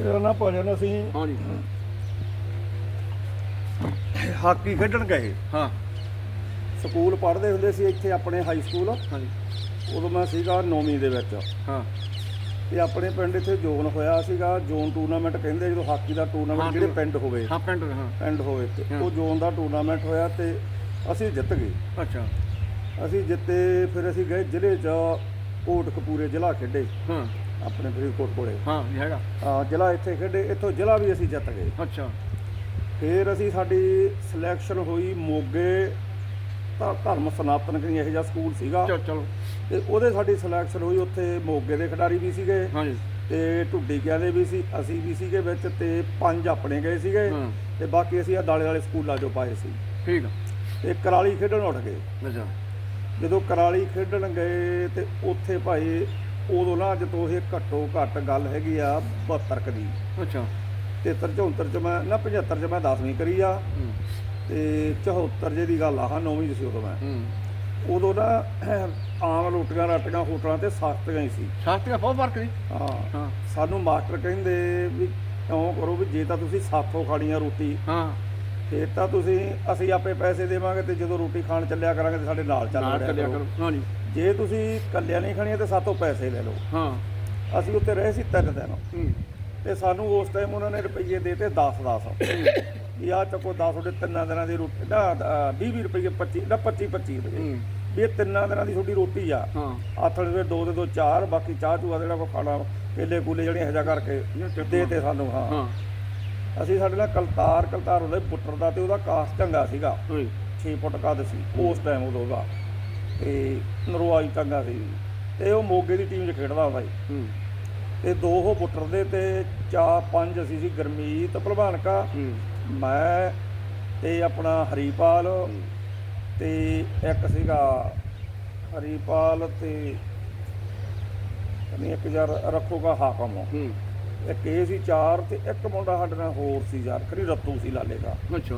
ਇਹਦਾ ਨਾ ਭਜਨ ਅਸੀਂ। ਹਾਂਜੀ। ਹਾਕੀ ਖੇਡਣ ਗਏ। ਹਾਂ। ਸਕੂਲ ਪੜ੍ਹਦੇ ਹੁੰਦੇ ਸੀ ਇੱਥੇ ਆਪਣੇ ਹਾਈ ਸਕੂਲ ਹਾਂਜੀ। ਉਦੋਂ ਮੈਂ ਸੀਗਾ ਨੌਵੀਂ ਦੇ ਵਿੱਚ। ਹਾਂ। ਤੇ ਆਪਣੇ ਪਿੰਡ ਇੱਥੇ ਜ਼ੋਨ ਹੋਇਆ ਸੀਗਾ। ਜ਼ੋਨ ਟੂਰਨਾਮੈਂਟ ਕਹਿੰਦੇ ਜਦੋਂ ਹਾਕੀ ਦਾ ਟੂਰਨਾਮੈਂਟ ਜਿਹੜੇ ਪਿੰਡ ਹੋਵੇ। ਹਾਂ ਪਿੰਡ ਹਾਂ। ਪਿੰਡ ਹੋਵੇ ਤੇ ਹਾਂ। ਉਹ ਜ਼ੋਨ ਦਾ ਟੂਰਨਾਮੈਂਟ ਹੋਇਆ ਤੇ ਅਸੀਂ ਜਿੱਤ ਗਏ। ਅੱਛਾ। ਅਸੀਂ ਜਿੱਤੇ ਫਿਰ ਅਸੀਂ ਗਏ ਜ਼ਿਲ੍ਹੇ 'ਚ ਕੋਟਕਪੂਰੇ ਜ਼ਿਲ੍ਹਾ ਖੇਡੇ। ਹਾਂ। ਆਪਣੇ ਫਰੀਦਕੋਟ ਕੋਲੇ। ਹਾਂ ਇਹ ਹੈਗਾ। ਹਾਂ ਜ਼ਿਲ੍ਹਾ ਇੱਥੇ ਖੇਡੇ ਇੱਥੋਂ ਜ਼ਿਲ੍ਹਾ ਵੀ ਅਸੀਂ ਜਿੱਤ ਗਏ। ਅੱਛਾ। ਫਿਰ ਅਸੀਂ ਸਾਡੀ ਸਿਲੈਕਸ਼ਨ ਹੋਈ ਮੋਗੇ ਤਾਂ ਧਰਮ ਸਨਾਤਨ ਕਰੀ ਇਹੋ ਜਿਹਾ ਸਕੂਲ ਸੀਗਾ। ਚਲੋ ਚਲੋ। ਤੇ ਉਹਦੇ ਸਾਡੀ ਸਿਲੈਕਸ਼ਨ ਹੋਈ ਉੱਥੇ ਮੋਗੇ ਦੇ ਖਿਡਾਰੀ ਵੀ ਸੀਗੇ। ਹਾਂਜੀ। ਤੇ ਢੁੱਡੀਕਿਆਂ ਦੇ ਵੀ ਸੀ ਅਸੀਂ ਵੀ ਸੀਗੇ ਵਿੱਚ ਤੇ ਪੰਜ ਆਪਣੇ ਗਏ ਸੀਗੇ। ਹਾਂ। ਤੇ ਬਾਕੀ ਅਸੀਂ ਆਹ ਦਾਲੇ ਵਾਲੇ ਸਕੂਲਾਂ 'ਚੋਂ ਪਾਏ ਸੀ। ਠੀਕ ਆ। ਤੇ ਕਰਾਲੀ ਖੇਡਣ ਉੱਠ ਗਏ। ਅੱਛਾ। ਜਦੋਂ ਕਰਾਲੀ ਖੇਡਣ ਗਏ ਤੇ ਉੱਥੇ ਭਾਈ ਉਦੋਂ ਨਾ ਜਦੋਂ ਇਹ ਘੱਟੋ ਘੱਟ ਗੱਲ ਹੈਗੀ ਆ 72 ਕੁ ਦੀ। ਅੱਛਾ। 73 74 ਚ ਮੈਂ ਨਾ 75 ਚ ਮੈਂ 10ਵੀਂ ਕਰੀ ਆ। ਤੇ 74 ਜੇ ਦੀ ਗੱਲ ਆ ਹਾਂ 9ਵੀਂ 'ਚ ਸੀ ਉਦੋਂ ਮੈਂ। ਉਦੋਂ ਨਾ ਆਮ ਰੋਟੀਆਂ ਰਾਟੀਆਂ ਹੋਟਲਾਂ ਤੇ ਸਸਤੀਆਂ ਹੀ ਸੀ। ਸ਼ਾਸਤਰੀ ਦਾ ਬਹੁਤ ਫ਼ਰਕ ਨਹੀਂ ਹਾਂ। ਹਾਂ। ਸਾਨੂੰ ਮਾਸਟਰ ਕਹਿੰਦੇ ਵੀ ਕਿਉਂ ਕਰੋ ਵੀ ਜੇ ਤਾਂ ਤੁਸੀਂ ਸਾਥੋਂ ਖਾਣੀ ਆ ਰੋਟੀ ਹਾਂ। ਫੇਰ ਤਾਂ ਤੁਸੀਂ ਅਸੀਂ ਆਪੇ ਪੈਸੇ ਦੇਵਾਂਗੇ ਤੇ ਜਦੋਂ ਰੋਟੀ ਖਾਣ ਚੱਲਿਆ ਕਰਾਂਗੇ ਤੇ ਸਾਡੇ ਨਾਲ ਚੱਲ ਕਰੋ। ਕਰੋ। ਹਾਂਜੀ। ਜੇ ਤੁਸੀਂ ਇਕੱਲਿਆਂ ਨਹੀਂ ਖਾਣੀ ਤੇ ਸਾਥੋਂ ਪੈਸੇ ਲੈ ਲਓ। ਹਾਂ। ਅਸੀਂ ਉੱਤੇ ਰਹੇ ਸੀ ਤਿੰਨ ਦਿਨ। ਹੂੰ। ਤੇ ਸਾਨੂੰ ਉਸ ਟਾਈਮ ਉਹਨਾਂ ਨੇ ਰੁਪਈਏ ਦੇਤੇ 10 10 ਵੀ ਆ ਚੱਕੋ 10 ਤੁਹਾਡੇ ਤਿੰਨਾਂ ਦਿਨਾਂ ਦੀ ਰੋਟੀ ਨਾ 20 20 ਰੁਪਈਏ 25 ਨਾ 25 25 ਰੁਪਏ ਹੂੰ। ਵੀ ਇਹ ਤਿੰਨਾਂ ਦਿਨਾਂ ਦੀ ਤੁਹਾਡੀ ਰੋਟੀ ਆ। ਹਾਂ। ਆਥਣ ਦੇ ਦੋ ਦੇ ਦੋ ਚਾਰ ਬਾਕੀ ਚਾਹ ਚੂਆ ਦਾ ਜਿਹੜਾ ਕੋ ਖਾਣਾ ਕੇਲੇ ਕੂਲੇ ਜਿਹੜੀਆਂ ਹਜਾ ਕਰਕੇ ਦੇ ਤੇ ਸਾਨੂੰ ਹਾਂ। ਅਸੀਂ ਸਾਡੇ ਨਾਲ ਕਲਤਾਰ ਕਲਤਾਰ ਉਹਦੇ ਪੁੱਟਰ ਦਾ ਤੇ ਉਹਦਾ ਕਾਸ ਚੰਗਾ ਸੀਗਾ। ਹੋਈ 6 ਫੁੱਟ ਕੱਦ ਸੀ ਉਸ ਟਾਈਮ ਉਦੋਂ ਦਾ। ਤੇ ਨਰਵਾਈ ਚੰਗਾ ਸੀ। ਤੇ ਉਹ ਮੋਗੇ ਦੀ ਟੀਮ 'ਚ ਖੇਡਦਾ ਹੁੰਦਾ ਸੀ। ਹੂੰ। ਤੇ ਦੋ ਉਹ ਪੁੱਟਰ ਦੇ ਤੇ ਚਾਰ ਪੰਜ ਅਸੀਂ ਸੀ ਗਰਮੀਤ ਭਲਵਾਨਕਾ। ਮੈਂ ਤੇ ਆਪਣਾ ਹਰੀਪਾਲ। ਤੇ ਇੱਕ ਸੀਗਾ ਹਰੀਪਾਲ ਤੇ ਨਹੀਂ ਇੱਕ ਯਾਰ ਰੱਖੋਗਾ ਹਾਕਮ। ਹੂੰ। ਇੱਕ ਇਹ ਸੀ ਚਾਰ ਤੇ ਇੱਕ ਮੁੰਡਾ ਸਾਡੇ ਨਾਲ ਹੋਰ ਸੀ ਯਾਰ ਖਰੀ ਰੱਤੂ ਸੀ ਲਾਲੇ ਦਾ। ਅੱਛਾ।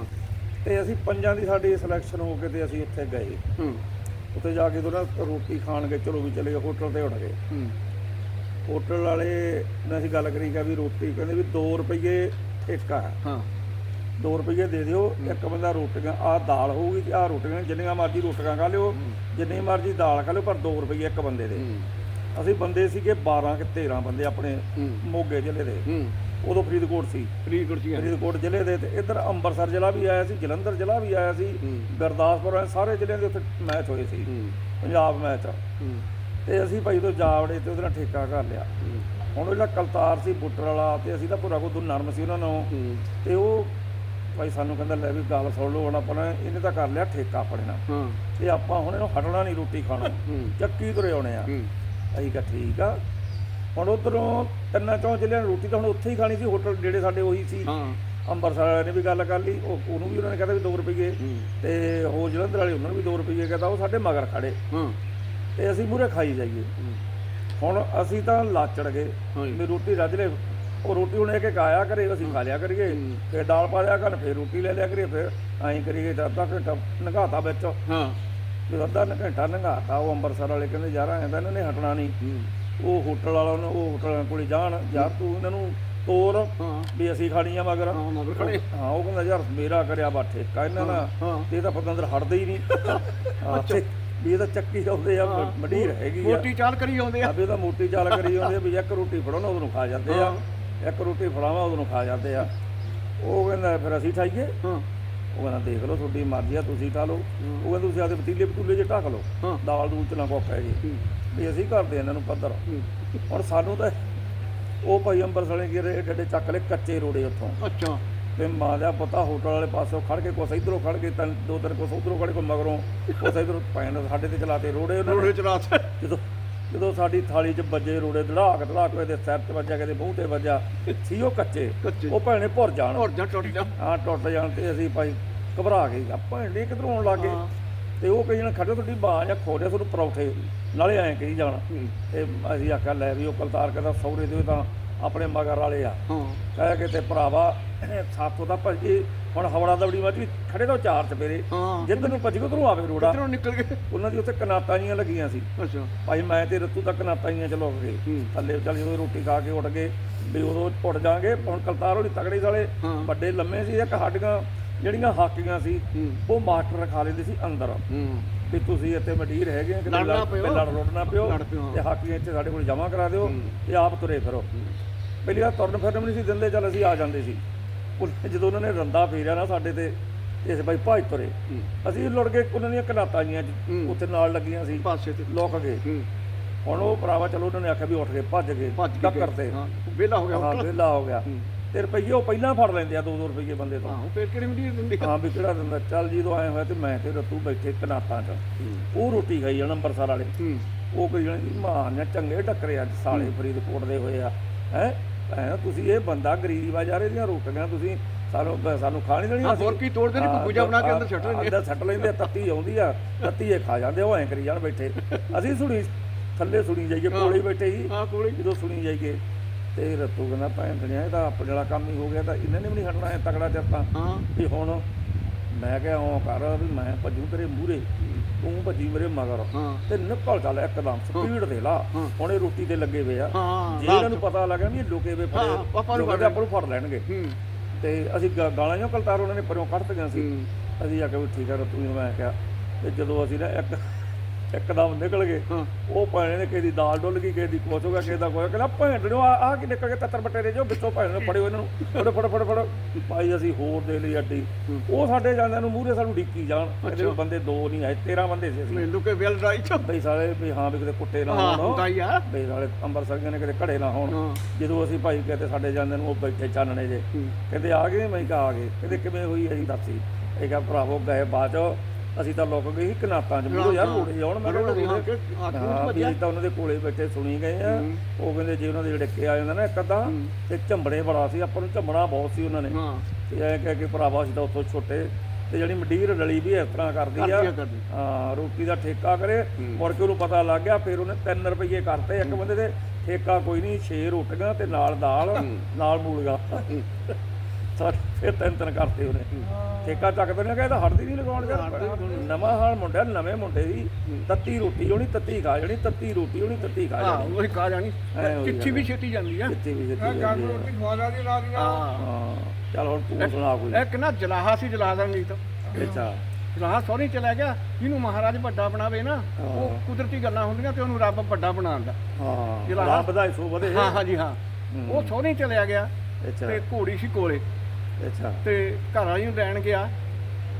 ਤੇ ਅਸੀਂ ਪੰਜਾਂ ਦੀ ਸਾਡੀ ਸਿਲੈਕਸ਼ਨ ਹੋ ਕੇ ਤੇ ਅਸੀਂ ਉੱਥੇ ਗਏ। ਹੂੰ। ਉੱਥੇ ਜਾ ਕੇ ਤੋਂ ਨਾ ਰੋਟੀ ਖਾਣ ਗਏ ਚਲੋ ਵੀ ਚਲੇ ਗਏ ਹੋਟਲ ਤੇ ਉੱਠ ਗਏ। ਹੋਟਲ ਵਾਲੇ ਨੇ ਅਸੀਂ ਗੱਲ ਕਰੀ ਕਿ ਵੀ ਰੋਟੀ ਕਹਿੰਦੇ ਵੀ 2 ਰੁਪਏ ਠੇਕਾ ਹੈ ਹਾਂ। 2 ਰੁਪਏ ਦੇ ਦਿਓ ਇੱਕ ਬੰਦਾ ਰੋਟੀਆਂ ਆਹ ਦਾਲ ਹੋਊਗੀ ਤੇ ਆਹ ਰੋਟੀਆਂ ਜਿੰਨੀਆਂ ਮਰਜ਼ੀ ਰੋਟੀਆਂ ਖਾ ਲਿਓ ਜਿੰਨੀ ਮਰਜ਼ੀ ਦਾਲ ਖਾ ਲਿਓ ਪਰ 2 ਰੁਪਏ ਇੱਕ ਬੰਦੇ ਦੇ। ਅਸੀਂ ਬੰਦੇ ਸੀਗੇ 12 ਕਿ 13 ਬੰਦੇ ਆਪਣੇ ਮੋਗੇ ਜ਼ਿਲ੍ਹੇ ਦੇ। ਉਦੋਂ ਫਰੀਦਕੋਟ ਸੀ। ਫਰੀਦਕੋਟ ਆ ਫਰੀਦਕੋਟ ਜ਼ਿਲ੍ਹੇ ਦੇ ਤੇ ਇੱਧਰ ਅੰਮ੍ਰਿਤਸਰ ਜ਼ਿਲ੍ਹਾ ਵੀ ਆਇਆ ਸੀ ਜਲੰਧਰ ਜ਼ਿਲ੍ਹਾ ਵੀ ਆਇਆ ਸੀ ਗੁਰਦਾਸਪੁਰ ਆਏ ਸਾਰੇ ਜ਼ਿਲ੍ਹਿਆਂ ਦੇ ਉੱਥੇ ਮੈਚ ਹੋਏ ਸੀ। ਪੰਜਾਬ ਮੈਚ ਤੇ ਅਸੀਂ ਭਾਈ ਤੋਂ ਜਾ ਵੜੇ ਤੇ ਉਹਦੇ ਨਾਲ ਠੇਕਾ ਕਰ ਲਿਆ। ਹੁਣ ਉਹ ਜਿਹੜਾ ਕਲਤਾਰ ਸੀ ਬੁੱਟਰ ਵਾਲਾ ਤੇ ਅਸੀਂ ਤਾਂ ਪੂਰਾ ਕੋ ਨਰਮ ਸੀ ਉਹਨਾਂ ਨੂੰ। ਤੇ ਉਹ ਭਾਈ ਸਾਨੂੰ ਕਹਿੰਦਾ ਲੈ ਵੀ ਗੱਲ ਸੁਣ ਲਓ ਹੁਣ ਆਪਾਂ ਨੇ ਇਹਨੇ ਤਾਂ ਕਰ ਲਿਆ ਠੇਕਾ ਆਪਣੇ ਨਾਲ। ਤੇ ਆਪਾਂ ਹੁਣ ਇਹਨੂੰ ਹਟਣਾ ਨਹੀਂ ਰੋਟੀ ਖਾਣਾ। ਚੱਕੀ ਤੁਰੇ ਆਉਣੇ ਆ। ਅਸੀਂ ਕਿਹਾ ਠੀਕ ਆ ਹੁਣ ਉਧਰੋਂ ਤਿੰਨਾਂ ਚੌਂ ਜ਼ਿਲ੍ਹਿਆਂ ਨੂੰ ਰੋਟੀ ਤਾਂ ਹੁਣ ਉੱਥੇ ਹੀ ਖਾਣੀ ਸੀ ਹੋਟਲ ਜਿਹੜੇ ਸਾਡੇ ਉਹੀ ਸੀ। ਹਾਂ। ਅੰਮ੍ਰਿਤਸਰ ਵਾਲਿਆਂ ਨੇ ਵੀ ਗੱਲ ਕਰ ਲਈ ਉਹ ਉਹਨੂੰ ਵੀ ਉਹਨਾਂ ਨੇ ਕਹਿੰਦਾ ਵੀ 2 ਰੁਪਏ ਤੇ ਹੋਰ ਜਲੰਧਰ ਵਾਲੇ ਉਹਨਾਂ ਨੂੰ ਵੀ 2 ਰੁਪਏ ਕਹਿੰਦਾ ਉਹ ਸਾਡੇ ਮਗਰ ਖੜੇ। ਹਾਂ। ਤੇ ਅਸੀਂ ਮੂਹਰੇ ਖਾਈ ਜਾਈਏ। ਹੁਣ ਅਸੀਂ ਤਾਂ ਲਾਚੜ ਗਏ। ਵੀ ਰੋਟੀ ਰੱਜ ਲੈ। ਉਹ ਰੋਟੀ ਹੁਣ ਇੱਕ ਇੱਕ ਆਇਆ ਕਰੇ ਅਸੀਂ ਖਾ ਲਿਆ ਕਰੀਏ। ਫਿਰ ਦਾਲ ਪਾ ਲਿਆ ਕਰ ਫਿਰ ਰੋਟੀ ਲੈ ਲਿਆ ਕਰੀਏ ਫਿਰ ਐਂ ਕਰੀਏ ਤਾਂ ਅੱਧਾ ਘੰਟਾ ਨਗਾਤਾ ਵਿੱਚ। ਹਾਂ। ਜਦੋਂ ਅੱਧਾ ਘੰਟਾ ਨਗਾਤਾ ਉਹ ਅੰਮ੍ਰਿਤਸਰ ਵਾਲੇ ਕਹਿੰਦੇ ਯਾਰ ਐਂ ਤਾਂ ਇਹਨਾਂ ਨੇ ਹਟਣਾ ਨਹੀਂ। ਉਹ ਹੋਟਲ ਵਾਲਾ ਉਹਨੂੰ ਉਹ ਹੋਟਲ ਕੋਲੇ ਜਾਣ ਯਾਰ ਤੂੰ ਇਹਨਾਂ ਨੂੰ ਤੋਰ ਹਾਂ। ਵੀ ਅਸੀਂ ਖਾਣੀ ਆ ਮਗਰ। ਹਾਂ ਮਗਰ ਖੜੇ। ਹਾਂ ਉਹ ਕਹਿੰਦਾ ਯਾਰ ਮੇਰਾ ਕਰਿਆ ਬਾ ਠੇਕਾ ਇਹਨਾਂ ਦਾ। ਹਾਂ ਤੇ ਇਹ ਤਾਂ ਪਤਾ ਅੰਦਰ ਹਟਦੇ ਹੀ ਨਹੀਂ। ਵੀ ਇਹ ਤਾਂ ਚੱਕੀ ਜਾਂਦੇ ਆ। ਮਡੀਰ ਹੈਗੀ ਆ। ਮੋਟੀ ਚਾਲ ਕਰੀ ਆਉਂਦੇ ਆ। ਅਬੇ ਤਾਂ ਮੋਟੀ ਚਾਲ ਕਰੀ ਜਾਂਦੇ ਆ ਵੀ ਇੱਕ ਰੋਟੀ ਫੜੋ ਨਾ ਉਹਨੂੰ ਖਾ ਜਾਂਦੇ ਆ। ਇੱਕ ਰੋਟੀ ਫੜਾਵਾਂ ਉਹਨੂੰ ਖਾ ਜਾਂਦੇ ਆ। ਉਹ ਕਹਿੰਦਾ ਫਿਰ ਅਸੀਂ ਖਾਈਏ? ਹਾਂ। ਉਹ ਕਹਿੰਦਾ ਦੇਖ ਲਓ ਤੁਹਾਡੀ ਮਰਜ਼ੀ ਆ ਤੁਸੀਂ ਖਾ ਲਓ। ਉਹ ਕਹਿੰਦਾ ਤੁਸੀਂ ਆਪਦੇ ਪਤੀਲੇ ਪਤੂਲੇ 'ਚ ਢੱਕ ਲਓ। ਦਾਲ ਦੂਲ ਚ ਨਾ ਕੁਛ ਪੈ ਜੀ ਵੀ ਅਸੀਂ ਕਰਦੇ ਇਹਨਾਂ ਨੂੰ ਪੱਧਰ ਹੁਣ ਸਾਨੂੰ ਤਾਂ ਉਹ ਭਾਈ ਵਾਲੇ ਗਿਰੇ ਏਡੇ ਚੱਕ ਲੈ ਕੱਚੇ ਰੋੜੇ ਉੱਥੋਂ। ਅੱਛਾ। ਤੇ ਮਾਂ ਦਾ ਪਤਾ ਹੋਟਲ ਵਾਲੇ ਪਾਸੋਂ ਖੜ ਕੇ ਕੁਛ ਇਧਰੋਂ ਖੜ ਕੇ ਤਿੰਨ ਦੋ ਤਿੰਨ ਕੁਛ ਉਧਰੋਂ ਖੜ ਕੇ ਮਗਰੋਂ ਕੁਛ ਇਧਰੋਂ ਪੈਣ ਸਾਡੇ ਤੇ ਚਲਾਤੇ ਰੋੜੇ ਉਹਨਾਂ ਰੋੜੇ ਚ ਰਾਤ ਜਦੋਂ ਜਦੋਂ ਸਾਡੀ ਥਾਲੀ 'ਚ ਵੱਜੇ ਰੋੜੇ ਧੜਾਕ ਧੜਾਕ ਇਹਦੇ ਸਿਰ 'ਚ ਵੱਜਿਆ ਕਿਤੇ ਮੂੰਹ ਤੇ ਵੱਜਿਆ ਸੀ ਉਹ ਕੱਚੇ। ਉਹ ਭੈਣੇ ਭੁਰ ਜਾਣ ਹੋਰ ਜਾ ਟੁੱਟ ਜਾ ਹਾਂ ਟੁੱਟ ਜਾਣ ਤੇ ਅਸੀਂ ਭਾਈ ਘਬਰਾ ਗਏ ਭੈਣੇ ਕਿਧਰੋਂ ਆਉਣ ਲੱਗੇ। ਤੇ ਉਹ ਕਈ ਜਣ ਖੜੇ ਤੁਹਾਡੀ ਬਾਂਹ ਜਾਂ ਖੋੜੇ ਤੁਹਾਨੂੰ ਪਰੌਠੇ ਨਾਲੇ ਐਂ ਕਹੀ ਜਾਣਾ। ਤੇ ਅਸੀਂ ਆਖਿਆ ਲੈ ਵੀ ਉਹ ਕਲਤਾਰ ਕਹਿੰਦਾ ਸੌਰੇ ਦੇ ਤਾਂ ਆਪਣੇ ਮਗਰ ਵਾਲੇ ਆ। ਹਾਂ। ਕਹਿ ਕੇ ਤੇ ਭਰਾਵਾ ਸਾਥੋਂ ਤਾਂ ਭੱਜੀ ਹੁਣ ਹਵੜਾ ਦਵੜੀ ਮੱਝ ਵੀ ਖੜੇ ਤੋਂ ਚਾਰ ਚਪੇਰੇ। ਜਿੱਧਰ ਨੂੰ ਭੱਜ ਉਧਰੋਂ ਆਵੇ ਰੋੜਾ। ਕਿਧਰੋਂ ਨਿਕਲ ਗਏ। ਉਹਨਾਂ ਦੀ ਉੱਥੇ ਕਨਾਤਾਂ ਜੀਆਂ ਲੱਗੀਆਂ ਸੀ। ਅੱਛਾ। ਭਾਈ ਮੈਂ ਤੇ ਰਤੂ ਤੱਕ ਕਨਾਤਾਂ ਜੀਆਂ ਚ ਲੁਕ ਗਏ। ਥੱਲੇ ਚੱਲ ਜਦੋਂ ਰੋਟੀ ਖਾ ਕੇ ਉੱਠ ਗਏ ਵੀ ਉਦੋਂ ਉੱਠ ਜਾਾਂਗੇ। ਹੁਣ ਕਲਤਾਰ ਹੋਣੀ ਤਗੜੇ ਸਾਲੇ। ਹਾਂ। ਵੱਡੇ ਲੰਮੇ ਸੀ ਇੱਕ ਹੱਡੀਆਂ ਜਿਹੜੀਆਂ ਹਾਕੀਆਂ ਸੀ ਉਹ ਮਾਸਟਰ ਰਖਾ ਲੈਂਦੇ ਸੀ ਅੰਦਰ ਵੀ ਤੁਸੀਂ ਇੱਥੇ ਮਡੀਰ ਹੈਗੇ ਆ ਲੜਨਾ ਲੜ- ਪਿਓ। ਲੜ ਪਿਓ। ਤੇ ਹਾਕੀਆਂ ਇੱਥੇ ਸਾਡੇ ਕੋਲ ਜਮ੍ਹਾਂ ਕਰਾ ਦਿਓ। ਤੇ ਆਪ ਤੁਰੇ ਫਿਰੋ ਪਹਿਲੀ ਵਾਰ ਤੁਰਨ ਫਿਰਨ ਨਹੀਂ ਸੀ ਦਿੰਦੇ ਚੱਲ ਅਸੀਂ ਆ ਜਾਂਦੇ ਸੀ ਜਦੋਂ ਉਹਨਾਂ ਨੇ ਰੰਦਾ ਫੇਰਿਆ ਨਾ ਸਾਡੇ ਤੇ ਇਸ ਬਾਈ ਭੱਜ ਤੁਰੇ। ਅਸੀਂ ਲੁੜ ਕੇ ਉਹਨਾਂ ਦੀਆਂ ਕਨਾਤਾਂ ਜੀਆਂ। ਉੱਥੇ ਨਾਲ ਲੱਗੀਆਂ ਸੀ ਪਾਸੇ ਤੇ ਲੁਕ ਗਏ ਹੁਣ ਉਹ ਭਰਾਵਾ ਚਲੋ ਉਹਨਾਂ ਨੇ ਆਖਿਆ ਵੀ ਉੱਠ ਕੇ ਭੱਜ ਗਏ ਭੱਜ ਕੇ ਟੱਕਰ। ਤੇ ਹਾਂ ਵਿਹਲਾ ਹੋ ਗਿਆ ਹਾਂ। ਵਿਹਲਾ ਹੋ ਗਿਆ। ਤੇ ਰੁਪਈਏ ਉਹ ਪਹਿਲਾਂ ਫੜ ਲੈਂਦੇ ਆ 2-2 ਰੁਪਈਏ ਬੰਦੇ ਤੋਂ। ਹਾਂ ਫੇਰ ਕਿਹੜੀ ਮੰਡੀ ਦਿੰਦੀ ਆ? ਹਾਂ ਵੀ ਕਿਹੜਾ ਦਿੰਦਾ ਚੱਲ ਜਦੋਂ ਆਏ ਹੋਇਆ ਤੇ ਮੈਂ ਤੇ ਰਤੂ ਬੈਠੇ ਕਨਾਤਾਂ 'ਚ। ਉਹ ਰੋਟੀ ਖਾਈ ਜਾਣਾ ਅੰਮ੍ਰਿਤਸਰ ਵਾਲੇ। ਹੂੰ। ਉਹ ਕੋਈ ਜਣੇ ਮਾਨ ਜਾਂ ਚੰਗੇ ਟੱਕਰੇ ਅੱਜ ਸਾਲੇ ਫਰੀਦਕੋਟ ਦੇ ਹੋਏ ਆ। ਹੈ? ਭੈਣ ਤੁਸੀਂ ਇਹ ਬੰਦਾ ਗਰੀਬ ਆ ਯਾਰ ਇਹਦੀਆਂ ਰੋਟੀਆਂ ਤੁਸੀਂ ਸਾਨੂੰ ਸਾਨੂੰ ਖਾਣੀ ਦੇਣੀ ਹਾਂ, ਬੁਰਕੀ ਤੋੜਦੇ ਨੀ, ਭੁੱਜਾ ਬਣਾ ਕੇ ਅੰਦਰ ਸੁੱਟ ਲੈਂਦੇ ਆ। ਅੰਦਰ ਸੱਟ ਲੈਂਦੇ ਆ, ਤੱਤੀ ਆਉਂਦੀ ਆ ਤੱਤੀ ਇਹ ਖਾ ਜਾਂਦੇ ਉਹ ਐਂ ਕਰੀ ਜਾਣ ਬੈਠੇ। ਅਸੀਂ ਸੁਣੀ ਥੱਲੇ ਸੁਣੀ ਜਾਈਏ ਕੋਲੇ ਹੀ ਬੈਠੇ ਹੀ ਹਾਂ ਕੋਲੇ ਜਦੋਂ ਸੁਣੀ ਜਾਈਏ। ਤੇ ਰਤੂ ਕਹਿੰਦਾ ਭੈਣ ਦਣਿਆ ਇਹ ਤਾਂ ਆਪਣੇ ਵਾਲਾ ਕੰਮ ਹੀ ਹੋ ਗਿਆ ਤਾਂ ਇਹਨਾਂ ਨੇ ਵੀ ਨਹੀਂ ਹਟਣਾ ਐ ਤਕੜਾ ਚਿਰ ਤਾਂ ਹਾਂ। ਵੀ ਹੁਣ ਮੈਂ ਕਿਹਾ ਉਹ ਕਰ ਵੀ ਮੈਂ ਭੱਜੂ ਤੇਰੇ ਮੂਹਰੇ ਤੂੰ ਭੱਜੀ ਮੇਰੇ ਮਗਰ। ਹਾਂ। ਤੇ ਨਿਕਲ ਚੱਲ ਇੱਕਦਮ ਸਪੀਡ ਦੇ ਲਾ। ਹੁਣ ਇਹ ਰੋਟੀ ਤੇ ਲੱਗੇ ਵੇ ਆ। ਜੇ ਇਹਨਾਂ ਨੂੰ ਪਤਾ ਲੱਗਾ ਵੀ ਇਹ ਲੁਕੇ ਵੇ ਹਾਂ, ਫੜੇ ਆਪਾਂ ਨੂੰ ਫੜ ਲੈਣਗੇ। ਤੇ ਅਸੀਂ ਗਾਲਾਂ ਜੋ ਕਲਤਾਰ ਉਹਨਾਂ ਨੇ ਪਰਿਓਂ ਕੱਢ ਗਈਆਂ ਸੀ। ਅਸੀਂ ਆ ਕੇ ਵੀ ਠੀਕ ਆ ਤੂੰ ਮੈਂ ਕਿਹਾ ਤੇ ਜਦੋਂ ਅਸੀਂ ਨਾ ਇੱਕ ਇੱਕਦਮ ਨਿਕਲ ਗਏ। ਉਹ ਭੈਣ ਨੇ ਕਿਸੇ ਦੀ ਦਾਲ ਡੁੱਲ ਗਈ ਕਿਸੇ ਦੀ ਕੁਛ ਹੋ ਗਿਆ ਕਿਸੇ ਦਾ ਕੋਈ ਕਹਿੰਦਾ ਭੈਣ ਨੂੰ ਆ ਆ ਕੀ ਨਿਕਲ ਕੇ ਤੱਤਰ ਬੱਟੇ ਦੇ ਜੋ ਵਿੱਚੋਂ ਭੈਣ ਨੂੰ ਫੜਿਓ ਇਹਨਾਂ ਨੂੰ। ਫੜ ਫੜ ਫੜ ਫੜ। ਭਾਈ ਅਸੀਂ ਹੋਰ ਦੇ ਲਈ ਅੱਡੀ। ਉਹ ਸਾਡੇ ਜਾਂਦਿਆਂ ਨੂੰ ਮੂਹਰੇ ਸਾਨੂੰ ਡਿੱਕੀ ਜਾਣ। ਇਹਦੇ ਬੰਦੇ ਦੋ ਨਹੀਂ ਆਏ 13 ਬੰਦੇ ਸੀ ਅਸੀਂ। ਮੈਨੂੰ ਕਿ ਵੈਲ ਰਾਈ ਚ। ਬਈ ਸਾਲੇ ਵੀ ਹਾਂ ਵੀ ਕਿਤੇ ਕੁੱਟੇ ਨਾ ਹੋਣ। ਹੁੰਦਾ ਹੀ ਆ। ਬਈ ਸਾਲੇ ਅੰਮ੍ਰਿਤਸਰੀਆਂ ਨੇ ਕਿਤੇ ਘੜੇ ਨਾ ਹੋਣ। ਜਦੋਂ ਅਸੀਂ ਭਾਈ ਕਹਿੰਦੇ ਸਾਡੇ ਜਾਂਦੇ ਨੂੰ ਉਹ ਬੈਠੇ ਚਾਨਣੇ ਜੇ। ਕਹਿੰਦੇ ਆ ਗਏ ਮੈਂ ਕਿਹਾ ਆ ਗਏ। ਕਹਿੰਦੇ ਕਿਵੇਂ ਹੋਈ ਅਸੀਂ ਦੱਸੀ? ਇਹ ਕਿਹਾ ਭਰਾਵੋ ਗਏ ਬਾਅਦ ਅਸੀਂ ਤਾਂ ਲੁਕ ਗਏ ਸੀ ਕਨਾਤਾਂ ਚ ਮੈਨੂੰ ਯਾਰ ਰੋੜੇ ਆਉਣ ਮੈਂ ਕਿਹਾ ਰੋੜੇ, ਹਾਂ, ਵੀ ਅਸੀਂ ਤਾਂ ਉਹਨਾਂ ਦੇ ਕੋਲੇ ਬੈਠੇ ਸੁਣੀ ਗਏ ਆ। ਉਹ ਕਹਿੰਦੇ ਜੇ ਉਹਨਾਂ ਦੇ ਡੱਕੇ ਆ ਜਾਂਦਾ ਨਾ ਇੱਕ ਅੱਧਾ। ਤੇ ਝੰਬੜੇ ਬੜਾ ਸੀ ਆਪਾਂ ਨੂੰ ਝੰਬਣਾ ਬਹੁਤ ਸੀ ਉਹਨਾਂ ਨੇ ਤੇ ਐ ਕਹਿ ਕੇ ਭਰਾਵਾ ਅਸੀਂ ਤਾਂ ਉੱਥੋਂ ਛੋਟੇ ਤੇ ਜਿਹੜੀ ਮੰਡੀਰ ਰਲੀ ਵੀ ਇਸ ਤਰ੍ਹਾਂ ਕਰਦੀ ਆ। ਹਾਂ ਰੋਟੀ ਦਾ ਠੇਕਾ ਕਰੇ। ਮੁੜ ਕੇ ਉਹਨੂੰ ਪਤਾ ਲੱਗ ਗਿਆ ਫਿਰ ਉਹਨੇ 3 ਰੁਪਏ ਕਰਤੇ ਇੱਕ ਬੰਦੇ ਦੇ ਠੇਕਾ ਕੋਈ ਨਹੀਂ 6 ਰੋਟੀਆਂ ਤੇ ਨਾਲ ਦਾਲ ਨਾਲ ਮੂਲਗਾ ਸਾਡੇ ਫਿਰ ਤਿੰਨ ਤਿੰਨ ਕਰਤੇ ਉਹਨੇ। ਠੇਕਾ ਚੱਕਦੇ ਨੇ ਕਹਿੰਦਾ ਹੜਦੀ ਨਹੀਂ ਲਗਾਉਣ ਯਾਰ ਨਵਾਂ ਹਾਲ ਮੁੰਡਾ ਨਵੇਂ ਮੁੰਡੇ ਦੀ ਤੱਤੀ ਰੋਟੀ ਹੋਣੀ ਤੱਤੀ ਖਾ ਜਾਣੀ ਤੱਤੀ ਰੋਟੀ ਹੋਣੀ ਤੱਤੀ ਖਾ ਹਾਂ ਜਾਣੀ। ਉਹੀ ਕਾ ਜਾਣੀ। ਚਿੱਠੀ ਵੀ ਛੇਤੀ ਜਾਂਦੀ ਆ। ਕਿੱਥੇ ਵੀ ਜਿੱਤੀ ਜਾਂਦੀ ਆ। ਹਾਂ। ਹਾਂ ਚੱਲ ਹੁਣ ਤੂੰ ਸੁਣਾ ਕੋਈ। ਇੱਕ ਨਾ ਜਲਾਹਾ ਸੀ ਜਲਾਹਾ ਦਾ ਨੀਤ ਅੱਛਾ। ਜਲਾਹਾ ਸੋਹਣੀ ਚਲਾ ਗਿਆ ਜਿਹਨੂੰ ਮਹਾਰਾਜ ਵੱਡਾ ਬਣਾਵੇ ਨਾ ਉਹ ਕੁਦਰਤੀ ਗੱਲਾਂ ਹੁੰਦੀਆਂ ਤੇ ਉਹਨੂੰ ਰੱਬ ਵੱਡਾ ਬਣਾਉਂਦਾ ਹਾਂ ਵਧੇ ਹਾਂ ਹਾਂ ਜੀ ਹਾਂ। ਉਹ ਸੋਹਣੀ ਚਲਿਆ ਗਿਆ ਅੱਛਾ। ਤੇ ਘੋੜੀ ਸੀ ਕੋਲੇ। ਅੱਛਾ। ਤੇ ਘਰ ਵਾਲੀ ਨੂੰ ਲੈਣ ਗਿਆ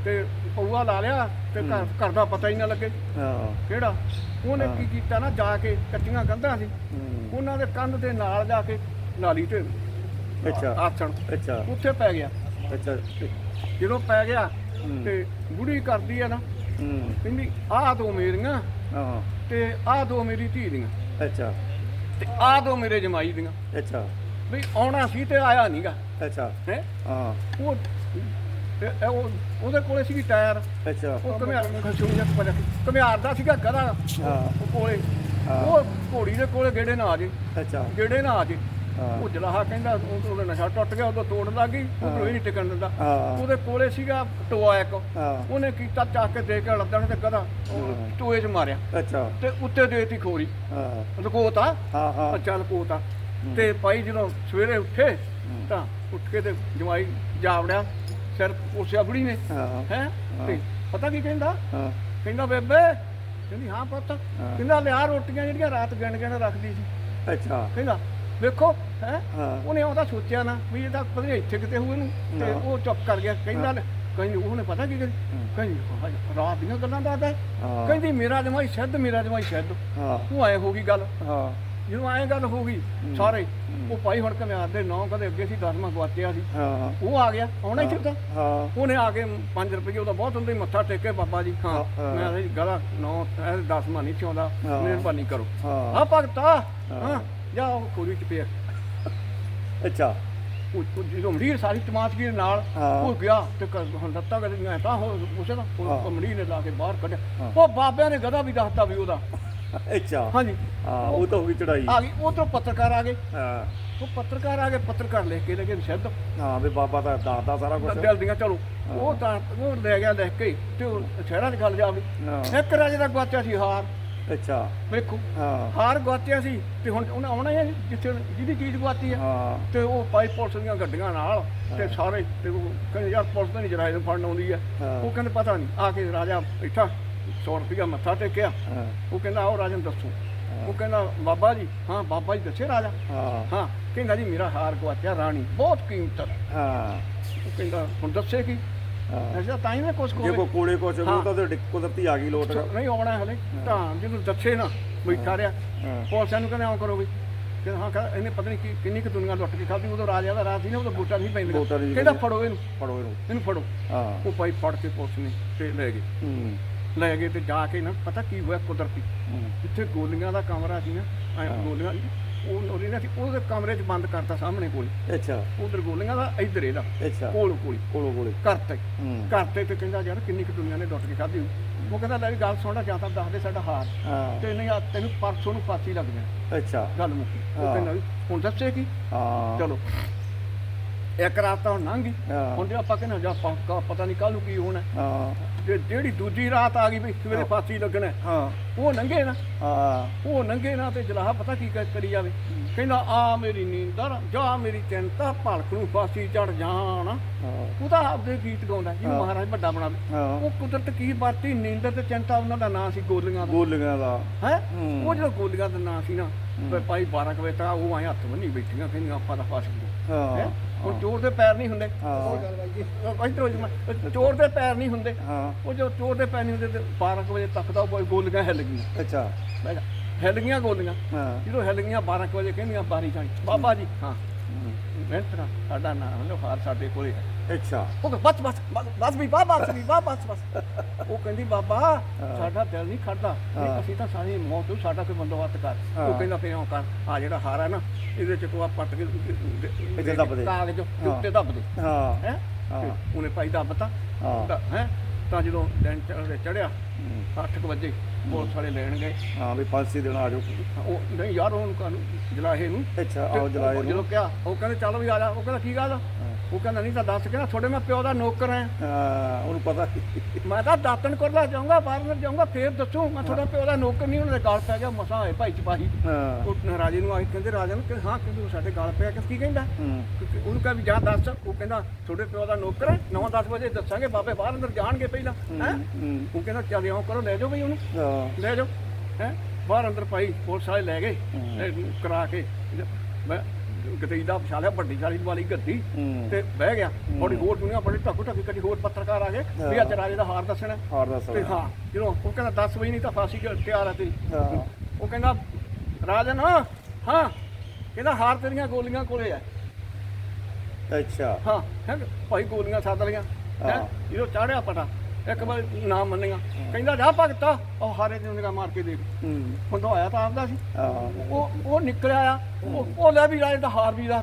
ਤੇ ਪਊਆ ਲਾ ਲਿਆ ਤੇ ਘਰ ਘਰ ਦਾ ਪਤਾ ਹੀ ਨਾ ਲੱਗੇ। ਹਾਂ। ਕਿਹੜਾ? ਉਹਨੇ ਕੀ ਕੀਤਾ ਨਾ ਜਾ ਕੇ ਕੱਚੀਆਂ ਕੰਧਾਂ ਸੀ। ਉਹਨਾਂ ਦੇ ਕੰਧ ਦੇ ਨਾਲ ਜਾ ਕੇ ਨਾਲੀ ਤੇ ਅੱਛਾ। ਆਸਣ ਅੱਛਾ। ਉੱਥੇ ਪੈ ਗਿਆ। ਅੱਛਾ। ਜਦੋਂ ਪੈ ਗਿਆ। ਤੇ ਬੁੜੀ ਕਰਦੀ ਆ ਨਾ। ਕਹਿੰਦੀ ਆਹ ਦੋ ਮੇਰੀਆਂ ਹਾਂ। ਤੇ ਆਹ ਦੋ ਮੇਰੀ ਧੀ ਦੀਆਂ। ਅੱਛਾ। ਤੇ ਆਹ ਦੋ ਮੇਰੇ ਜਮਾਈ ਦੀਆਂ। ਅੱਛਾ। ਵੀ ਆਉਣਾ ਸੀ ਤੇ ਆਇਆ ਨਹੀਂਗਾ ਅੱਛਾ। ਹੈ? ਹਾਂ। ਉਹ ਤੇ ਇਹ ਉਹ ਉਹਦੇ ਕੋਲੇ ਸੀ ਟਾਇਰ। ਅੱਛਾ। ਉਹ ਕਮਿਆਰ ਪਤਾ ਕਮਿਆਰ ਦਾ ਸੀਗਾ ਗਧਾ। ਹਾਂ। ਉਹ ਕੋਲੇ। ਉਹ ਘੋੜੀ ਦੇ ਕੋਲੇ ਗੇੜੇ ਨਾ ਆ ਜੇ। ਅੱਛਾ। ਗੇੜੇ ਨਾ ਆ ਜੇ ਉਹ ਜਲਾਹਾ ਕਹਿੰਦਾ ਉਹ ਉਹਦਾ ਨਸ਼ਾ ਟੁੱਟ ਗਿਆ ਉਦੋਂ ਤੋੜ ਲੱਗ ਗਈ। ਉਹ ਕੋਈ ਨਹੀਂ ਟਿਕਣ ਦਿੰਦਾ। ਉਹਦੇ ਕੋਲੇ ਸੀਗਾ ਟੋਆ ਇੱਕ। ਉਹਨੇ ਕੀਤਾ ਚੱਕ ਕੇ ਦੇ ਕੇ ਲੱਦਣ ਤੇ ਹਾਂ। ਟੋਏ 'ਚ ਮਾਰਿਆ। ਅੱਛਾ। ਤੇ ਉੱਤੇ ਦੇਤੀ ਖੋਰੀ। ਹਾਂ। ਲਕੋਤਾ। ਹਾਂ ਹਾਂ। ਅੱਛਾ ਲਕੋਤਾ। ਤੇ ਭਾਈ ਜਦੋਂ ਸਵੇਰੇ ਉੱਠੇ ਤਾਂ ਉੱਠ ਕੇ ਤੇ ਜਵਾਈ ਜਾਵੜਿਆ ਸਿਰ ਉਸਿਆ ਬੁੜੀ ਨੇ ਹਾਂ। ਤੇ ਪਤਾ ਕੀ ਕਹਿੰਦਾ? ਕਹਿੰਦਾ ਬੇਬੇ ਕਹਿੰਦੀ ਹਾਂ ਪੁੱਤ। ਕਹਿੰਦਾ ਲਿਆ ਰੋਟੀਆਂ ਜਿਹੜੀਆਂ ਰਾਤ ਗਿਣ ਗਿਣ ਰੱਖਦੀ ਸੀ। ਅੱਛਾ। ਕਹਿੰਦਾ ਵੇਖੋ ਹੈ? ਉਹਨੇ ਉਹਦਾ ਸੋਚਿਆ ਨਾ ਵੀ ਇਹਦਾ ਪਤਾ ਨੀ ਇੱਥੇ ਕਿਤੇ ਹੋਏ ਨੂੰ। ਤੇ। ਉਹ ਚੁੱਪ ਕਰ ਗਿਆ। ਕਹਿੰਦਾ ਕਹਿੰਦੀ ਉਹਨੇ ਪਤਾ ਕੀ ਕਹਿੰਦੀ? ਕਹਿੰਦੀ ਰਾਤ ਦੀਆਂ ਗੱਲਾਂ ਦੱਸਦਾ। ਕਹਿੰਦੀ ਮੇਰਾ ਜਮਾਈ ਸਿੱਧ ਮੇਰਾ ਜਮਾਈ ਸਿੱਧ। ਹਾਂ। ਉਹ ਐ ਹੋ ਗਈ ਗੱਲ। ਹਾਂ। ਜਦੋਂ ਐ ਗੱਲ ਹੋ ਗਈ ਸਾਰੇ ਉਹ ਭਾਈ ਹੁਣ ਕਮਿਆਰ ਦੇ ਨੌ ਕਦੇ ਅੱਗੇ ਸੀ 10ਵਾਂ ਗਵਾਚਿਆ ਸੀ। ਹਾਂ। ਉਹ ਆ ਗਿਆ ਆਉਣਾ ਹੀ ਸੀ ਉਹਦਾ ਹਾਂ। ਉਹਨੇ ਆ ਕੇ 5 ਰੁਪਏ ਉਹਦਾ ਬਹੁਤ ਹੁੰਦੇ ਮੱਥਾ ਟੇਕੇ ਬਾਬਾ ਜੀ ਹਾਂ। ਮੈਂ ਇਹ ਗਲਾ ਨੌ ਇਹ 10ਵਾਂ ਨਹੀਂ ਚਾਹੁੰਦਾ। ਮਿਹਰਬਾਨੀ ਕਰੋ। ਆ ਭਗਤਾ ਹਾਂ ਜਾ ਉਹ ਕੋਰੀ ਚ ਪਿਆ। ਅੱਛਾ। ਉਹ ਜਦੋਂ ਮਰੀਰ ਸਾਰੀ ਟਮਾਟਰ ਦੇ ਨਾਲ। ਉਹ ਗਿਆ ਤੇ ਹੁਣ ਲੱਤਾਂ ਕਦੇ ਤਾਂ ਹੋ ਉਸੇ ਦਾ। ਉਹ ਮਰੀਰ ਨੇ ਲਾ ਕੇ ਬਾਹਰ ਕੱਢਿਆ। ਉਹ ਬਾਬਿਆਂ ਨੇ ਗਦਾ ਵੀ ਦੱਸਤਾ ਵੀ ਉਹਦਾ। ਅੱਛਾ। ਹਾਂਜੀ। ਹਾਂ ਉਹ ਤਾਂ ਹੋ ਗਈ ਚੜਾਈ ਆ ਗਈ ਤੋਂ ਪੱਤਰਕਾਰ ਆ ਗਏ। ਹਾਂ। ਉਹ ਪੱਤਰਕਾਰ ਆ ਗਏ ਪੱਤਰਕਾਰ ਲਿਖ ਕੇ ਲਗੇ ਸਿੱਧ ਹਾਂ ਵੀ ਬਾਬਾ ਤਾਂ ਦੱਸਦਾ ਸਾਰਾ ਕੁਝ ਦੀਆਂ ਚਲੋ। ਉਹ ਤਾਂ ਉਹ ਲੈ ਗਿਆ ਲਿਖ ਕੇ ਤੇ ਸ਼ਹਿਰਾਂ 'ਚ ਗੱਲ ਜਾਵੜੀ ਹਾਂ। ਇੱਕ ਰਾਜੇ ਦਾ ਗਵਾਚਿਆ ਸੀ ਹਾਰ। ਅੱਛਾ। ਵੇਖੋ। ਹਾਂ। ਹਾਰ ਗਵਾਚਿਆ ਸੀ ਤੇ ਹੁਣ ਉਹਨਾਂ ਆਉਣਾ ਹੀ ਜਿੱਥੇ ਜਿਹਦੀ ਚੀਜ਼ ਗਵਾਚੀ ਹੈ। ਹਾਂ। ਤੇ ਉਹ ਪਾਈ ਪੁਲਿਸ ਦੀਆਂ ਗੱਡੀਆਂ ਨਾਲ ਤੇ ਸਾਰੇ ਤੇ ਉਹ ਕਹਿੰਦੇ ਯਾਰ ਪੁਲਿਸ ਤਾਂ ਨਹੀਂ ਜਰਾਏ ਨੂੰ ਫੜਨ ਆਉਂਦੀ ਹਾਂ। ਉਹ ਕਹਿੰਦੇ ਪਤਾ ਨਹੀਂ ਆ ਕੇ ਰਾਜਾ ਬੈਠਾ। 100 ਰੁਪਇਆ ਮੱਥਾ ਟੇਕਿਆ। ਹਾਂ। ਉਹ ਕਹਿੰਦਾ ਆਓ ਰਾਜਨ ਦੱਸੋ। ਉਹ ਕਹਿੰਦਾ ਬਾਬਾ ਜੀ ਹਾਂ ਬਾਬਾ ਜੀ ਦੱਸੇ ਰਾਜਾ? ਹਾਂ। ਹਾਂ। ਕਹਿੰਦਾ ਜੀ ਮੇਰਾ ਹਾਰ ਗਵਾਚਿਆ ਰਾਣੀ ਬਹੁਤ ਕੀਮਤ ਹੈ। ਹਾਂ। ਉਹ ਕਹਿੰਦਾ ਹੁਣ ਦੱਸੇ ਕੀ? ਹਾਂ। ਐਸਾ ਤਾਂ ਹੀ ਨਾ ਕੁਛ ਜੇ ਕੋ ਕੋਲੇ ਕੁਛ ਹਾਂ। ਉਹ ਤਾਂ ਤੁਹਾਡੀ ਕੁਦਰਤੀ ਆ ਗਈ ਲੋਟ। ਨਹੀਂ ਆਉਣਾ ਹਲੇ। ਤਾਂ ਜਦੋਂ ਦੱਸੇ ਨਾ ਬੈਠਾ ਰਿਹਾ। ਹਾਂ। ਪੁਲਿਸ ਨੂੰ ਕਹਿੰਦੇ ਆਉਂ ਕਰੋ ਵੀ। ਕਹਿੰਦਾ ਹਾਂ ਕਹਿੰਦਾ ਇਹਨੇ ਪਤਾ ਨਹੀਂ ਕਿ ਕਿੰਨੀ ਕੁ ਦੁਨੀਆ ਲੁੱਟ ਕੇ ਖਾਧੀ ਉਦੋਂ ਰਾਜਾ ਦਾ ਰਾਜ ਸੀ ਨਾ ਉਦੋਂ ਵੋਟਾਂ ਨਹੀਂ ਨਹੀਂ ਕਹਿੰਦਾ। ਫੜੋ ਇਹਨੂੰ। ਫੜੋ ਇਹਨੂੰ। ਇਹਨੂੰ ਫੜੋ। ਹਾਂ। ਉਹ ਭਾਈ ਫੜ ਕੇ ਪੁਲਿਸ ਨੇ ਤੇ ਲੈ ਗਏ। ਹੂੰ। ਲੈ ਗਏ ਤੇ ਜਾ ਕੇ ਨਾ ਪਤਾ ਕੀ ਹੋਇਆ ਕੁਦਰਤੀ। ਜਿੱਥੇ ਗੋਲੀਆਂ ਦਾ ਕਮਰਾ ਸੀ ਨਾ ਐਂ। ਗੋਲੀਆਂ ਉਹ ਉਹਦੇ ਨਾਲ ਸੀ ਉਹਦੇ ਕਮਰੇ 'ਚ ਬੰਦ ਕਰਤਾ ਸਾਹਮਣੇ ਕੋਲ ਅੱਛਾ। ਉਧਰ ਗੋਲੀਆਂ ਦਾ ਇੱਧਰ ਇਹਦਾ। ਅੱਛਾ। ਕੋਲ ਕੋਲ ਕੋਲੋ ਕੋਲੇ ਕਰਤੇ ਕਰਤੇ ਤੇ ਕਹਿੰਦਾ ਯਾਰ ਕਿੰਨੀ ਕੁ ਦੁਨੀਆ ਨੇ ਲੁੱਟ ਕੇ ਖਾਧੀ। ਉਹ ਕਹਿੰਦਾ ਲੈ ਗੱਲ ਸੁਣਦਾ ਜਾਂ ਤਾਂ ਦੱਸ ਦੇ ਸਾਡਾ ਹਾਰ ਹਾਂ। ਤੇ ਨਹੀਂ ਆ ਤੈਨੂੰ ਪਰਸੋਂ ਨੂੰ ਫਾਂਸੀ ਲੱਗ ਜਾਣੀ। ਅੱਛਾ। ਗੱਲ ਮੁੱਕੀ ਉਹ। ਕਹਿੰਦਾ ਹੁਣ ਦੱਸੇ ਕੀ? ਹਾਂ। ਚਲੋ। ਇੱਕ ਰਾਤ ਤਾਂ ਲੰਘ ਗਈ। ਹੁਣ ਜੇ ਆਪਾਂ ਕਹਿੰਦੇ ਜਾਂ ਪੱਕਾ ਪਤਾ ਨਹੀਂ ਕੱਲ ਨੂੰ ਕੀ ਹੋਣਾ। ਹਾਂ। ਜੇ ਜਿਹੜੀ ਦੂਜੀ ਰਾਤ ਆ ਗਈ ਵੀ ਸਵੇਰੇ। ਫਾਂਸੀ ਲੱਗਣਾ ਹੈ, ਉਹ ਲੰਘੇ ਨਾ। ਹਾਂ। ਉਹ ਨੰਗੇ ਨਾ ਤੇ ਜਲਾਹ ਪਤਾ ਕੀ ਕਰੀ ਜਾਵੇ। ਕਹਿੰਦਾ ਆ ਮੇਰੀ ਨੀਂਦਰ ਜਾ ਮੇਰੀ ਚਿੰਤਾ ਭਲਕ ਨੂੰ ਫਾਸੀ ਚੜ ਜਾਣ। ਹਾਂ। ਉਹ ਤਾਂ ਆਪਦੇ ਗੀਤ ਗਾਉਂਦਾ ਹਾਂ। ਮਹਾਰਾਜ ਵੱਡਾ ਬਣਾਵੇ ਉਹ ਕੁਦਰਤ ਕੀ ਵਰਤੀ? ਨੀਂਦਰ ਤੇ ਚਿੰਤਾ ਉਹਨਾਂ ਦਾ ਨਾਂ ਸੀ ਗੋਲੀਆਂ ਦਾ। ਗੋਲੀਆਂ ਦਾ। ਹੈ। ਉਹ ਜਿਹੜਾ ਗੋਲੀਆਂ ਦਾ ਨਾਂ ਸੀ ਨਾ ਭਾਈ 12 ਕੁ ਵਜੇ ਤੱਕ ਉਹ ਆਏ ਹੱਥ ਬੰਨੀ ਬੈਠੀਆਂ ਕਹਿੰਦੀਆਂ ਆਪਾਂ ਤਾਂ ਫਸ ਗਏ। ਹਾਂ? ਹੁਣ ਚੋਰ ਦੇ ਪੈਰ ਨਹੀਂ ਹੁੰਦੇ। ਇਧਰੋਂ ਚੋਰ ਦੇ ਪੈਰ ਨਹੀਂ ਹੁੰਦੇ। ਹਾਂ। ਉਹ ਜੋ ਚੋਰ ਦੇ ਪੈਰ ਨਹੀਂ ਹੁੰਦੇ ਤੇ 12 ਕੁ ਵਜੇ ਤੱਕ ਤਾਂ ਉਹ ਗੋਲੀਆਂ ਹਿੱਲ ਗਈਆਂ। ਅੱਛਾ। ਹਿੱਲ ਗਈਆਂ ਗੋਲੀਆਂ। ਹਾਂ। ਜਦੋਂ ਹਿੱਲ ਗਈਆਂ 12 ਕੁ ਵਜੇ ਕਹਿੰਦੀਆਂ ਬਾਰੀ ਜਾਣੀ। ਬਾਬਾ ਜੀ ਹੂੰ। ਮਿਹਨਤ ਨਾਲ ਸਾਡਾ ਨਾਮ ਲੋ ਹਾਰ ਸਾਡੇ ਕੋਲੇ ਹੈ ਅੱਛਾ ਉਹ ਕਹਿੰਦਾ, ਬਸ ਬਸ ਬਸ ਬਸ ਵੀ ਬਾਬਾ ਬਸ ਵੀ ਬਾਬਾ ਬਸ ਬਸ ਉਹ ਕਹਿੰਦੀ ਬਾਬਾ ਸਾਡਾ ਦਿਲ ਨਹੀਂ ਖੜਦਾ ਹਾਂ। ਅਸੀਂ ਤਾਂ ਸਾਰੀ ਮੌਤ ਨੂੰ ਸਾਡਾ ਕੋਈ ਬੰਦੋਬਸਤ ਕਰ ਹਾਂ। ਉਹ ਕਹਿੰਦਾ ਫਿਰ ਉਹ ਕਰ ਆ ਜਿਹੜਾ ਹਾਰ ਹੈ ਨਾ ਇਹਦੇ ਚ ਕੋਆ ਪੱਟ ਕੇ ਇੱਥੇ ਦੱਬ ਦੇ। ਕਾਗਜ਼ ਦੇ। ਉੱਤੇ ਦੱਬ ਦੇ ਹਾਂ ਹੈ ਹਾਂ। ਉਹਨੇ ਭਾਈ ਦੱਬਤਾ ਹਾਂ। ਹੈ ਤਾਂ ਜਦੋਂ ਦਿਨ ਚੜਿਆ ਹੂੰ। 8 ਵਜੇ ਪੁਲਿਸ ਵਾਲੇ ਲੈਣ ਗਏ। ਹਾਂ ਵੀ ਫਾਂਸੀ ਦੇਣ ਆ ਜਾਓ। ਉਹ ਨਹੀਂ ਯਾਰ ਉਹਨੂੰ ਕਾਨੂੰ ਜਲਾਹੇ ਨੂੰ। ਅੱਛਾ ਆਓ ਜਲਾਏ ਨੂੰ। ਜਦੋਂ ਕਿਹਾ ਉਹ ਕਹਿੰਦੇ ਚੱਲ ਵੀ ਆ ਜਾ। ਉਹ ਕਹਿੰਦਾ ਕੀ ਗੱਲ? ਉਹ ਕਹਿੰਦਾ ਨਹੀਂ ਤਾਂ ਦੱਸ ਕਹਿੰਦਾ ਤੁਹਾਡੇ ਮੈਂ ਪਿਓ ਦਾ ਨੌਕਰ ਹਾਂ। ਉਹਨੂੰ ਪਤਾ ਮੈਂ ਤਾਂ ਦਾਤਨ ਕੋਲਾ ਜਾਊਂਗਾ ਬਾਹਰ ਜਾਊਂਗਾ ਫੇਰ ਦੱਸੂ ਮੈਂ ਤੁਹਾਡਾ ਪਿਓ ਦਾ ਨੌਕਰ ਨਹੀਂ ਉਹਨਾਂ ਦੇ ਗਲ ਪੈ ਗਿਆ ਮਸਾਂ ਹੋਏ ਭਾਈ ਚਪਾਹੀ ਹਾਂ। ਉਹ ਰਾਜੇ ਨੂੰ ਆਏ ਕਹਿੰਦੇ ਰਾਜਾ ਨੂੰ ਕਿ ਹਾਂ ਉਹ ਸਾਡੇ ਗਲ ਪਿਆ ਕਿ ਕੀ ਕਹਿੰਦਾ? ਉਹਨੂੰ ਕਹਾਂ ਵੀ ਜਾ ਦੱਸ ਉਹ ਕਹਿੰਦਾ ਤੁਹਾਡੇ ਪਿਓ ਦਾ ਨੌਕਰ ਹੈ 9-10 ਵਜੇ ਦੱਸਾਂਗੇ ਬਾਬੇ ਬਾਹਰ ਅੰਦਰ ਜਾਣਗੇ ਪਹਿਲਾਂ ਹੈ ਉਹ ਕਹਿੰਦਾ ਚੱਲ ਆਓ ਕਰੋ ਲੈ ਜਾਓ ਬਈ ਉਹਨੂੰ ਹਾਂ। ਲੈ ਜਾਓ ਹੈ? ਬਾਹਰ ਅੰਦਰ ਭਾਈ ਪੁਲਿਸ ਵਾਲੇ ਲੈ ਗਏ ਕਰਾ ਕੇ ਮੈਂ ਗਤਈ ਦਾ ਪਛਾ ਲਿਆ ਵੱਡੀ ਸਾਲੀ ਵਾਲੀ ਗੱਦੀ ਤੇ ਬਹਿ ਗਿਆ। ਬੜੀ ਹੋਰ ਦੁਨੀਆ ਬੜੀ ਢੱਕੂ ਢੱਕੀ ਕਦੀ ਹੋਰ ਪੱਤਰਕਾਰ ਆ ਗਏ ਵੀ ਅੱਜ ਰਾਜੇ ਦਾ ਹਾਰ ਦੱਸਣਾ। ਹਾਰ ਦਾ ਤੇ ਹਾਂ ਜਦੋਂ ਉਹ ਕਹਿੰਦਾ 10 ਵਜੇ ਨਹੀਂ ਤਾਂ ਫਾਂਸੀ ਤਿਆਰ ਆ ਤੇਰੀ? ਉਹ ਕਹਿੰਦਾ ਰਾਜਨ ਹਾਂ ਕਹਿੰਦਾ ਹਾਰ ਤੇਰੀਆਂ ਗੋਲੀਆਂ ਕੋਲੇ ਆ। ਅੱਛਾ। ਹਾਂ ਭਾਈ ਗੋਲੀਆਂ ਸੱਦ ਲਈਆਂ। ਹੈ ਹਾਂ। ਜਦੋਂ ਚਾੜਿਆ ਪਟਾ। ਇੱਕ ਵਾਰ ਨਾਮ ਮੰਨਿਆ। ਕਹਿੰਦਾ ਜਾ ਭਗਤਾ। ਉਹ ਹਾਰੇ ਦੀ ਨਿਗਾਹ ਮਾਰ ਕੇ ਦੇਖ। ਹੂੰ। ਬੰਦਾ ਆਇਆ ਤਾਂ ਆਪਦਾ ਸੀ। ਉਹ ਉਹ ਨਿਕਲਿਆ ਆ। ਉਹ ਲੈ ਵੀ ਰਾਜੇ ਦਾ ਹਾਰ ਵੀ ਹਾਂ।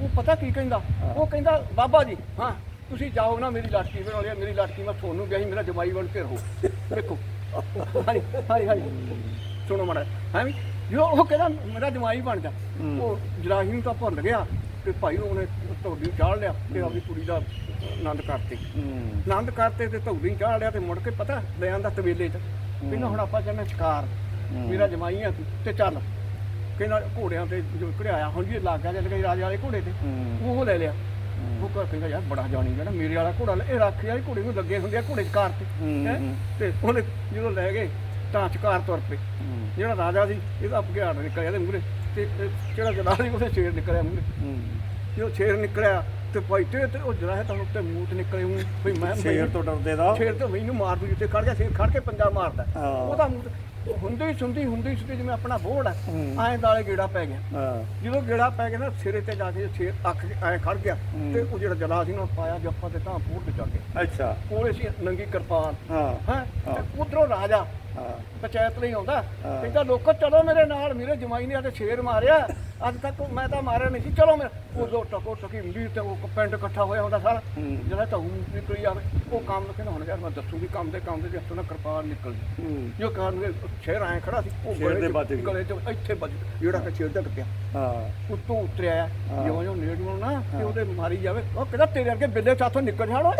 ਉਹ ਪਤਾ ਕੀ ਕਹਿੰਦਾ? ਉਹ ਕਹਿੰਦਾ ਬਾਬਾ ਜੀ ਹਾਂ ਤੁਸੀਂ ਜਾਓ ਨਾ ਮੇਰੀ ਲਾਟਕੀ ਬਣਾਉਣੀ ਆ ਮੇਰੀ ਲਾਟਕੀ ਮੈਂ ਤੁਹਾਨੂੰ ਗਿਆ ਸੀ ਮੇਰਾ ਜਮਾਈ ਬਣ ਕੇ ਰਹੋ। ਦੇਖੋ। ਹਾਂਜੀ ਹਾਂਜੀ ਹਾਂਜੀ। ਸੁਣੋ ਮੜਾ ਹੈ ਵੀ? ਜੋ ਉਹ ਕਹਿੰਦਾ ਮੇਰਾ ਜਮਾਈ ਬਣ ਜਾ। ਉਹ ਜਰਾਹੀ ਨੂੰ ਤਾਂ ਭੁੱਲ ਗਿਆ। ਤੇ ਭਾਈ ਉਹਨੇ ਧੌੜੀ ਚਾੜ ਲਿਆ ਤੇ ਆਪਣੀ ਕੁੜੀ ਦਾ ਆਨੰਦ ਕਰਤੇ। ਆਨੰਦ ਕਰਤੇ ਤੇ ਧੌੜੀ ਚਾੜ ਲਿਆ ਤੇ ਮੁੜ ਕੇ ਪਤਾ ਲੈ ਆਂਦਾ ਤਵੇਲੇ 'ਚ। ਕਹਿੰਦਾ ਹੁਣ ਆਪਾਂ ਚੱਲਣਾ ਸ਼ਿਕਾਰ ਮੇਰਾ ਜਮਾਈ ਆ ਤੂੰ ਚੱਲ। ਕਹਿੰਦਾ ਘੋੜਿਆਂ ਤੇ ਜੋ ਘੜਿਆਇਆ ਹੁਣ ਜੀ ਲੱਗ ਗਿਆ ਜਦ ਗਈ ਰਾਜੇ ਵਾਲੇ ਘੋੜੇ ਤੇ। ਉਹ ਲੈ ਲਿਆ। ਉਹ ਕਹਿੰਦਾ ਯਾਰ ਬੜਾ ਜਾਣੀ ਜਿਹੜਾ ਮੇਰੇ ਵਾਲਾ ਘੋੜਾ ਇਹ ਰਾਖੀ ਵਾਲੀ ਘੋੜੇ ਨੂੰ ਲੱਗੇ ਹੁੰਦੇ ਆ ਘੋੜੇ ਸ਼ਿਕਾਰ ਤੇ। ਤੇ ਉਹਨੇ ਜਦੋਂ ਲੈ ਗਏ ਤਾਂ ਸ਼ਿਕਾਰ ਤੁਰ ਪਏ। ਜਿਹੜਾ ਰਾਜਾ ਸੀ ਇਹਦਾ ਭਗਿਆੜ ਨਿਕਲਿਆ ਇਹਦੇ ਮੂਹਰੇ ਤੇ ਜਿਹੜਾ ਸੀ ਉਹਦੇ ਸ਼ੇਰ ਨਿਕਲਿਆ ਮੂਹਰੇ। ਜਦੋਂ ਸ਼ੇਰ ਨਿਕਲਿਆ ਤੇ ਭਾਈ ਤੇ ਉਹ ਜਰਾ ਤਾਂ ਉੱਤੇ ਮੂੰਹ ਤੇ ਨਿਕਲੇ ਉਹ ਵੀ ਮੈਂ ਸ਼ੇਰ ਤੋਂ ਡਰਦੇ ਦਾ। ਸ਼ੇਰ ਤੇ ਮੈਨੂੰ ਮਾਰ ਦੂ ਜਿੱਤੇ ਖੜ ਗਿਆ ਸ਼ੇਰ ਖੜ ਕੇ ਪੰਜਾ ਮਾਰਦਾ। ਹਾਂ। ਉਹਦਾ ਮੂੰਹ ਤੇ- ਉਹ ਹੁੰਦੀ ਸੁੰਦੀ ਹੁੰਦੀ ਸੁੰਦੀ ਜਿਵੇਂ ਆਪਣਾ ਬੋੜ ਹੈ। ਹੂੰ। ਐਂ ਦਾਲੇ ਗੇੜਾ ਪੈ ਗਿਆ। ਹਾਂ। ਜਦੋਂ ਗੇੜਾ ਪੈ ਗਿਆ ਨਾ ਸਿਰੇ ਤੇ ਜਾ ਕੇ ਛੇ ਅੱਖ ਐ ਖੜ ਗਿਆ ਹੂੰ। ਤੇ ਉਹ ਜਿਹੜਾ ਜਲਾ ਸੀ ਨਾ ਪਾਇਆ ਜੱਫਾ ਤੇ ਤਾਂ ਫੂਟ ਤੇ ਜਾ ਕੇ ਅੱਛਾ। ਕੋਲੇ ਸੀ ਨੰਗੀ ਕਿਰਪਾਨ। ਹਾਂ। ਹੈ? ਉਧਰੋਂ ਰਾਜਾ ਹਾਂ ਪੰਚਾਇਤ ਲਈ ਆਉਂਦਾ। ਕਹਿੰਦਾ ਲੋਕੋ ਚਲੋ ਮੇਰੇ ਨਾਲ ਮੇਰੇ ਜਮਾਈ ਨੇ ਅੱਜ ਸ਼ੇਰ ਮਾਰਿਆ। ਅੱਜ ਤੱਕ ਮੈਂ ਤਾਂ ਮਾਰਿਆ ਨਹੀਂ ਸੀ। ਚਲੋ ਮੈਂ ਉਦੋਂ ਟਕੋ ਟਕੀ ਹੁੰਦੀ ਤੇ ਉਹ ਪਿੰਡ ਇਕੱਠਾ ਹੋਇਆ ਹੁੰਦਾ ਸਾਰਾ। ਜਿਹੜਾ ਤਾਂ ਨਿਕਲੀ ਜਾਵੇ ਉਹ ਕੰਮ ਕਹਿੰਦਾ ਹੁਣ ਯਾਰ ਮੈਂ ਦੱਸੂਗੀ ਕੰਮ ਦੇ ਕੰਮ ਦੇ ਹੱਥੋਂ ਨਾ ਕਿਰਪਾਨ ਨਿਕਲ ਜੋ ਕਰਨ ਦੇ ਸ਼ੇਰ ਆਏ ਖੜਾ ਸੀ ਉਹ ਸ਼ੇਰ ਦੇ ਗਈ। ਗਲੇ ਚ ਇੱਥੇ ਵੱਜ ਜਿਹੜਾ ਕਿ ਸ਼ੇਰ ਡਿੱਗ ਪਿਆ ਹਾਂ। ਉੱਤੋਂ ਉਤਰਿਆ। ਜਿਉਂ ਜਿਉਂ ਨੇੜ ਨੂੰ ਨਾ ਤੇ ਉਹਦੇ ਮਾਰੀ ਜਾਵੇ। ਉਹ ਕਹਿੰਦਾ ਤੇਰੇ ਅੱਗੇ ਬਿੱਲੇ ਸਾਥੋਂ ਨਿਕਲ ਜਾਣਾ।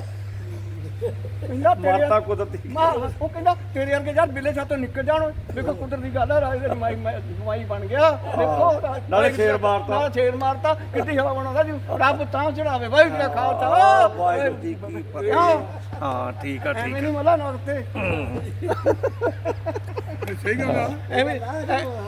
ਕਹਿੰਦਾ ਤੇਰੇ ਮਾਤਾ ਕੁਦਰਤੀ। ਮਾਂ ਉਹ ਕਹਿੰਦਾ ਤੇਰੇ ਵਰਗੇ ਯਾਰ ਬਿੱਲੇ ਸਾਥੋਂ ਨਿਕਲ ਜਾਣ। ਦੇਖੋ ਕੁਦਰਤ ਦੀ ਗੱਲ ਹੈ ਰਾਜ ਦੇ ਜਮਾਈ ਜਮਾਈ ਬਣ ਗਿਆ। ਦੇਖੋ ਨਾਲੇ ਸ਼ੇਰ ਮਾਰਤਾ। ਨਾਲੇ ਸ਼ੇਰ ਮਾਰਤਾ। ਕਿੱਡੀ ਹਵਾ ਬਣਾਉਂਦਾ ਜੀ ਰੱਬ ਤਾਂ ਚੜਾਵੇ। ਬਾਈ ਜੀ ਖਾਲਸਾ। ਵਾਹਿਗੁਰੂ ਜੀ ਕੀ ਫਤਿਹ। ਹਾਂ। ਹਾਂ ਠੀਕ ਆ ਠੀਕ ਐਵੇਂ ਨਹੀਂ ਮਲਾ ਨਾ ਉੱਤੇ ਸਹੀ ਗੱਲ ਆ। ਐਵੇਂ ਐ-